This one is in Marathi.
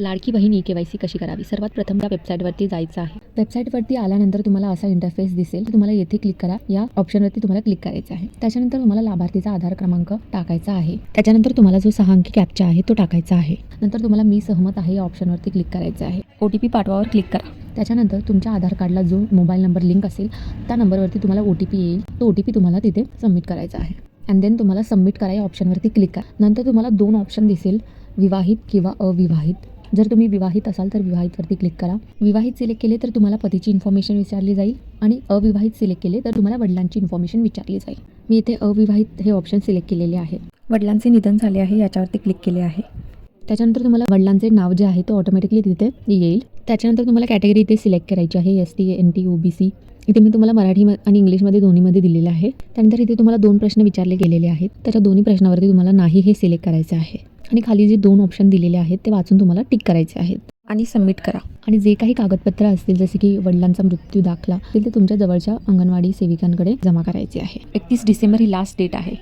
लाडकी बहीण ई के वाय सी कशी करावी? सर्वात प्रथम त्या वेबसाईटवरती जायचं आहे. वेबसाईटवरती आल्यानंतर तुम्हाला असा इंटरफेस दिसेल. तुम्हाला येथे क्लिक करा. या ऑप्शनवरती तुम्हाला क्लिक करायचं आहे. त्याच्यानंतर तुम्हाला लाभार्थीचा आधार क्रमांक टाकायचा आहे. त्याच्यानंतर तुम्हाला जो सहा अंकी कॅपचा आहे तो टाकायचा आहे. नंतर तुम्हाला मी सहमत आहे या ऑप्शनवरती क्लिक करायचं आहे. ओ टी पी पाठवावर क्लिक करा. त्याच्यानंतर तुमच्या आधार कार्डला जो मोबाईल नंबर लिंक असेल त्या नंबरवरती तुम्हाला ओ टी पी येईल. तो ओ टी पी तुम्हाला तिथे सबमिट करायचा आहे. अँड देन तुम्हाला सबमिट करा या ऑप्शनवरती क्लिक करा. नंतर तुम्हाला दोन ऑप्शन दिसेल. विवाहित किंवा अविवाहित. जर तुम्ही विवाहित असाल तर विवाहितवरती क्लिक करा. विवाहित सिलेक्ट केले तर तुम्हाला पतीची इन्फॉर्मेशन विचारली जाईल आणि अविवाहित सिलेक्ट केले तर तुम्हाला वडिलांची इन्फॉर्मेशन विचारली जाईल. मी इथे अविवाहित हे ऑप्शन सिलेक्ट केलेले आहे. वडिलांचे निधन झाले आहे याच्यावरती क्लिक केले आहे. त्याच्यानंतर तुम्हाला वडिलांचे नाव जे आहे ते ऑटोमॅटिकली तिथे येईल. त्याच्यानंतर तुम्हाला कॅटेगरी इथे सिलेक्ट करायची आहे S T N T O B C इथे मी तुम्हाला मराठी आणि इंग्लिशमध्ये दोन्हीमध्ये दिलेलं आहे. त्यानंतर इथे तुम्हाला दोन प्रश्न विचारले गेलेले आहेत. त्याच्या दोन्ही प्रश्नावरती तुम्हाला नाही हे सिलेक्ट करायचं आहे. आणि खाली जे दोन ऑप्शन दिलेले आहेत ते वाचून तुम्हाला टिक करायचे आहेत. आणि सबमिट करा. आणि जे काही कागदपत्र असतील जसे की वडिलांचा मृत्यू दाखला ते तुमच्या जवळच्या अंगणवाडी सेविकांकडे जमा करायचे आहे. एकतीस डिसेंबर ही लास्ट डेट आहे.